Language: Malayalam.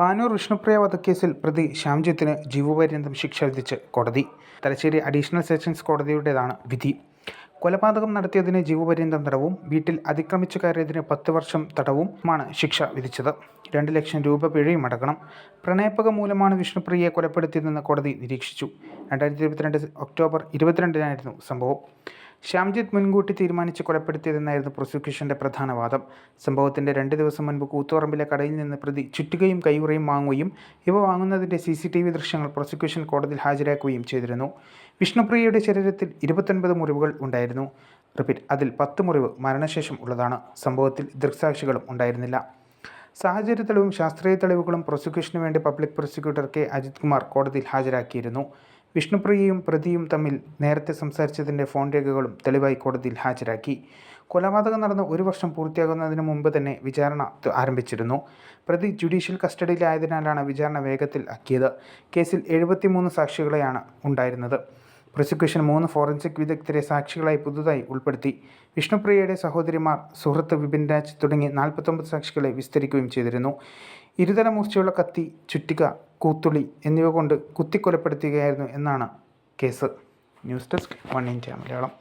പാനൂർ വിഷ്ണുപ്രിയ വധക്കേസിൽ പ്രതി ശ്യാംജിത്തിന് ജീവപര്യന്തം ശിക്ഷ വിധിച്ച് കോടതി. തലശ്ശേരി അഡീഷണൽ സെഷൻസ് കോടതിയുടേതാണ് വിധി. കൊലപാതകം നടത്തിയതിന് ജീവപര്യന്തം തടവും വീട്ടിൽ അതിക്രമിച്ചു കയറിയതിന് പത്ത് വർഷം തടവുമാണ് ശിക്ഷ വിധിച്ചത്. രണ്ട് ലക്ഷം രൂപ പിഴയും അടക്കണം. പ്രണയപ്പക മൂലമാണ് വിഷ്ണുപ്രിയയെ കൊലപ്പെടുത്തിയതെന്ന് കോടതി നിരീക്ഷിച്ചു. രണ്ടായിരത്തി ഇരുപത്തിരണ്ട് ഒക്ടോബർ ഇരുപത്തിരണ്ടിനായിരുന്നു സംഭവം. ശ്യാംജിത്ത് മുൻകൂട്ടി തീരുമാനിച്ച് കൊലപ്പെടുത്തിയതെന്നായിരുന്നു പ്രോസിക്യൂഷന്റെ പ്രധാന വാദം. സംഭവത്തിന്റെ രണ്ട് ദിവസം മുൻപ് കൂത്തുപറമ്പിലെ കടയിൽ നിന്ന് പ്രതി ചുറ്റുകയും കൈയുറയും വാങ്ങുകയും ഇവ വാങ്ങുന്നതിന്റെ സി സി ടി വി ദൃശ്യങ്ങൾ പ്രോസിക്യൂഷൻ കോടതിയിൽ ഹാജരാക്കുകയും ചെയ്തിരുന്നു. വിഷ്ണുപ്രിയയുടെ ശരീരത്തിൽ ഇരുപത്തൊൻപത് മുറിവുകൾ ഉണ്ടായിരുന്നു. റിപ്പീറ്റ് അതിൽ പത്ത് മുറിവ് മരണശേഷം ഉള്ളതാണ്. സംഭവത്തിൽ ദൃക്സാക്ഷികളും ഉണ്ടായിരുന്നില്ല. സാഹചര്യ തെളിവും ശാസ്ത്രീയ തെളിവുകളും പ്രോസിക്യൂഷന് വേണ്ടി public prosecutor K. Ajith Kumar കോടതിയിൽ ഹാജരാക്കിയിരുന്നു. വിഷ്ണുപ്രിയയും പ്രതിയും തമ്മിൽ നേരത്തെ സംസാരിച്ചതിന്റെ ഫോൺ രേഖകളും തെളിവായി കോടതിയിൽ ഹാജരാക്കി. കൊലപാതകം നടന്ന് ഒരു വർഷം പൂർത്തിയാകുന്നതിന് മുമ്പ് തന്നെ വിചാരണ ആരംഭിച്ചിരുന്നു. പ്രതി ജുഡീഷ്യൽ കസ്റ്റഡിയിലായതിനാലാണ് വിചാരണ വേഗത്തിൽ ആക്കിയത്. കേസിൽ എഴുപത്തിമൂന്ന് സാക്ഷികളെയാണ് ഉണ്ടായിരുന്നത്. പ്രോസിക്യൂഷൻ മൂന്ന് ഫോറൻസിക് വിദഗ്ധരെ സാക്ഷികളായി പുതുതായി ഉൾപ്പെടുത്തി. വിഷ്ണുപ്രിയയുടെ സഹോദരിമാർ സുഹൃത്ത് വിപിൻ രാജ് തുടങ്ങി നാൽപ്പത്തൊമ്പത് സാക്ഷികളെ വിസ്തരിക്കുകയും ചെയ്തിരുന്നു. ഇരുതല മൂർച്ചയുള്ള കത്തി ചുറ്റിക കൂത്തുളി എന്നിവ കൊണ്ട് കുത്തിക്കൊലപ്പെടുത്തുകയായിരുന്നു എന്നാണ് case. News desk one India Malayalam.